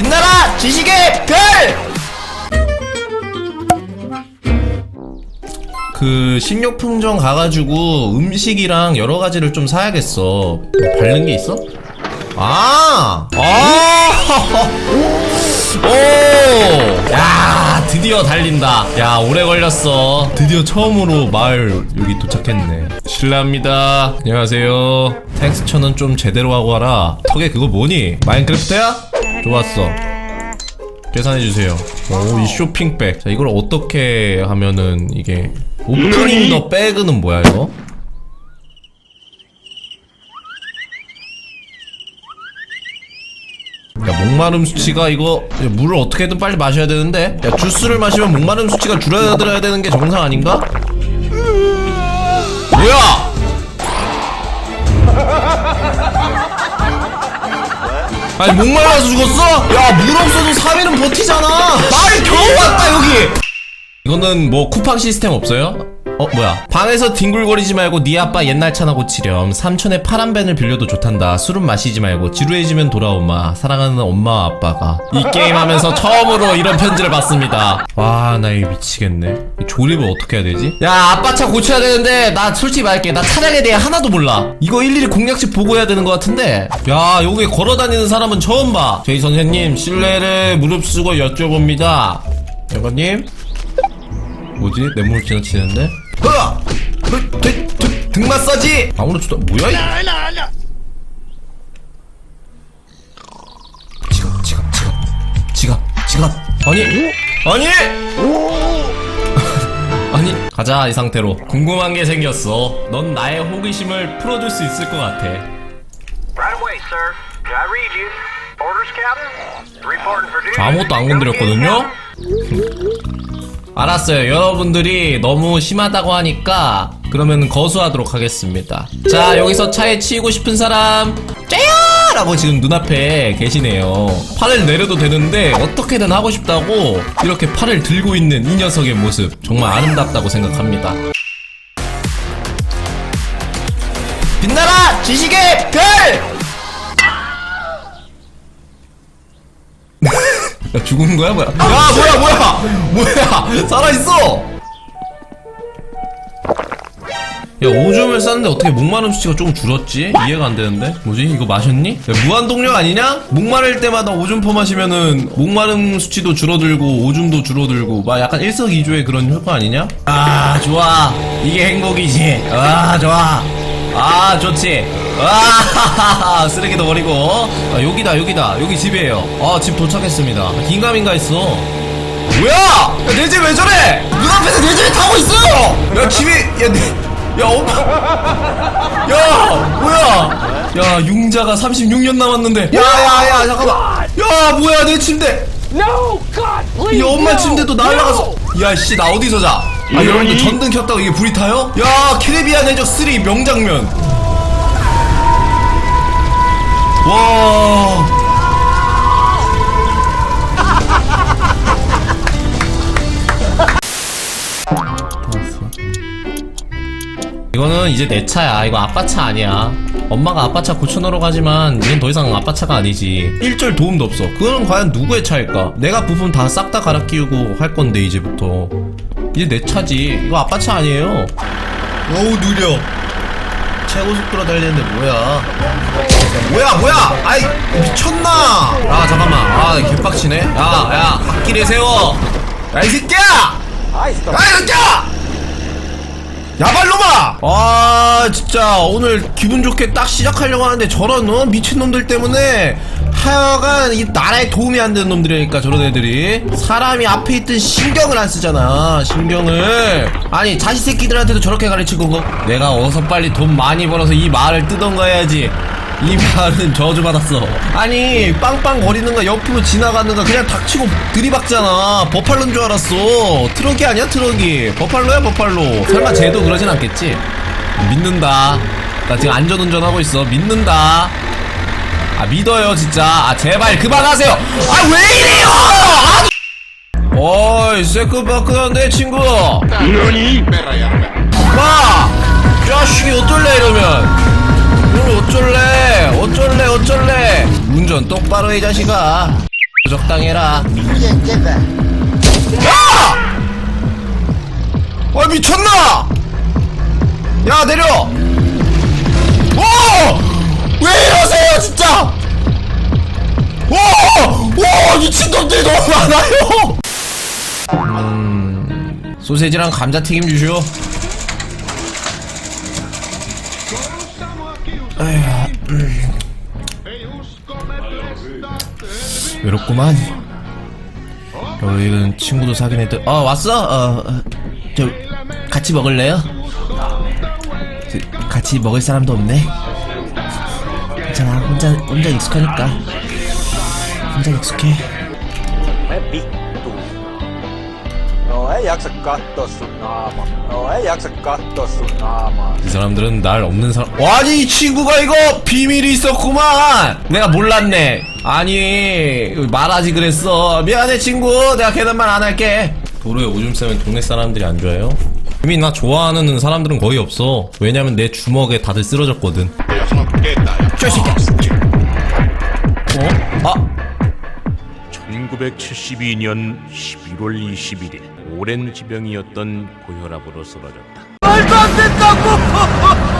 빛나라 지식의 별! 그 식료품점 가가지고 음식이랑 여러 가지를 좀 사야겠어. 뭐 바른 게 있어? 아, 아, 오, 야, 드디어 달린다. 야, 오래 걸렸어. 드디어 처음으로 마을 여기 도착했네. 실례합니다. 안녕하세요. 텍스처는 좀 제대로 하고 와라. 턱에 그거 뭐니? 마인크래프트야? 좋았어. 계산해주세요. 오, 이 쇼핑백. 자, 이걸 어떻게 하면은 이게. 오프닝 더 백은 뭐야, 이거? 야, 목마름 수치가 이거 야, 물을 어떻게든 빨리 마셔야 되는데. 야, 주스를 마시면 목마름 수치가 줄어들어야 되는 게 정상 아닌가? 뭐야? 아니 목말라서 죽었어? 야 물 없어도 3일은 버티잖아 이거는 뭐 쿠팡 시스템 없어요? 어 뭐야? 방에서 뒹굴거리지 말고 네 아빠 옛날 차나 고치렴. 삼촌의 파란 밴을 빌려도 좋단다. 술은 마시지 말고 지루해지면 돌아오마. 사랑하는 엄마와 아빠가. 이 게임 하면서 처음으로 이런 편지를 받습니다. 와 나 이거 미치겠네. 이 조립을 어떻게 해야 되지? 야 아빠 차 고쳐야 되는데 나 솔직히 말할게. 나 차량에 대해 하나도 몰라. 이거 일일이 공략집 보고 해야 되는 것 같은데. 야 여기 걸어다니는 사람은 처음 봐. 저희 선생님 실례를 무릅쓰고 여쭤봅니다. 여관님 뭐지? 내 몸을 지나치는데? 으아! 그, 등, 등, 등 마사지! 아무렇지도 않- 뭐야 이 지갑 지갑 지갑 지갑 지갑 아니 아니 아니 가자 이 상태로 궁금한 게 생겼어 넌 나의 호기심을 풀어줄 수 있을 것 같아 Right away, sir. Did I read you? Orders, Captain? Reporting for duty. 저 아무것도 안 건드렸거든요? 알았어요. 여러분들이 너무 심하다고 하니까 그러면 거수하도록 하겠습니다. 자, 여기서 차에 치이고 싶은 사람 짜야! 라고 지금 눈앞에 계시네요. 팔을 내려도 되는데 어떻게든 하고 싶다고 이렇게 팔을 들고 있는 이 녀석의 모습 정말 아름답다고 생각합니다. 빛나라 지식의 별! 야 죽은 거야 뭐야? 야 뭐야 뭐야 뭐야 살아 있어. 야 오줌을 쌌는데 어떻게 목마름 수치가 조금 줄었지? 이해가 안 되는데 뭐지 이거 마셨니? 야, 무한 동력 아니냐? 목마를 때마다 오줌포 마시면은 목마름 수치도 줄어들고 오줌도 줄어들고 막 약간 일석이조의 그런 효과 아니냐? 아 좋아 이게 행복이지 아 좋아 아 좋지. 아 쓰레기도 버리고. 아, 여기다 여기다. 여기 집이에요. 아 집 도착했습니다. 긴가민가 했어. 뭐야? 내 집 왜 저래? 눈앞에서 내 집이 타고 있어요 야 집이 야야 엄마. 야 뭐야? 야 융자가 36년 남았는데. 야야야 잠깐만. 야 뭐야 내 침대. No, God, please. 이 엄마 침대도 날라가서. 야씨 나 어디서 자? 아 여러분들 전등 켰다고 이게 불이 타요? 야 캐리비안 해적 3 명장면 와 이거는 이제 내 차야. 이거 아빠 차 아니야. 엄마가 아빠 차 고쳐놓으러 가지만 이건 더 이상 아빠 차가 아니지. 일절 도움도 없어. 그거는 과연 누구의 차일까? 내가 부품 다 싹 다 갈아 끼우고 할 건데 이제부터. 이제 내 차지. 이거 아빠 차 아니에요. 어우 느려. 최고 속도로 달리는데 뭐야? 뭐야 뭐야? 아이 미쳤나? 아 잠깐만. 아 개빡치네. 야야 갓길에 세워. 야 이 새끼야! 야이 새끼야! 야발로마! 아 진짜 오늘 기분 좋게 딱 시작하려고 하는데 저런 어? 미친놈들 때문에 하여간 이 나라에 도움이 안 되는 놈들이니까 저런 애들이. 사람이 앞에 있던 신경을 안 쓰잖아 신경을. 아니 자식 새끼들한테도 저렇게 가르칠 건가? 내가 어서 빨리 돈 많이 벌어서 이 말을 뜨던가 해야지. 이 말은 저주받았어. 아니 빵빵 거리는 거 옆으로 지나가는 거 그냥 닥치고 들이박잖아. 버팔로인 줄 알았어. 트럭이 아니야 트럭이? 버팔로야 버팔로. 설마 쟤도 그러진 않겠지? 믿는다. 나 지금 안전운전하고 있어. 믿는다 아 믿어요 진짜. 아 제발 그만하세요. 아 왜 이래요? 아 어이 새끈바끈한데 친구. 마 자식이 어떨래 이러면? 이러면 어쩔래? 어쩔래 어쩔래? 운전 똑바로 해이 자식아. 적당히 해라. 야! 아 미쳤나? 야 내려 오! 오! 미친놈들이 너무 많아요 음... 소세지랑 감자튀김 주시오 에휴, 음. 외롭구만 여기는 친구도 사귄 애들 어 왔어? 어, 어, 저 같이 먹을래요? 저, 같이 먹을 사람도 없네 괜찮아 혼자 혼자 익숙하니까 혼자 익숙해 Me vittu. No ei jaksa katsoa sun naamaa. No ei jaksa katsoa sun naamaa. 이 사람들은 날 없는 사람 아니 이 친구가 이거 비밀이 있었구만! 내가 몰랐네. 아니 말하지 그랬어. 미안해 친구. 내가 계단만 안 할게. 도로에 오줌 싸면 동네 사람들이 안 좋아해요? 이미 나 좋아하는 사람들은 거의 없어. 왜냐면 내 주먹에 다들 쓰러졌거든. শ্ব새끼야 어? 아 1972년 11월 21일 오랜 지병이었던 고혈압으로 쓰러졌다. 말도 안 된다고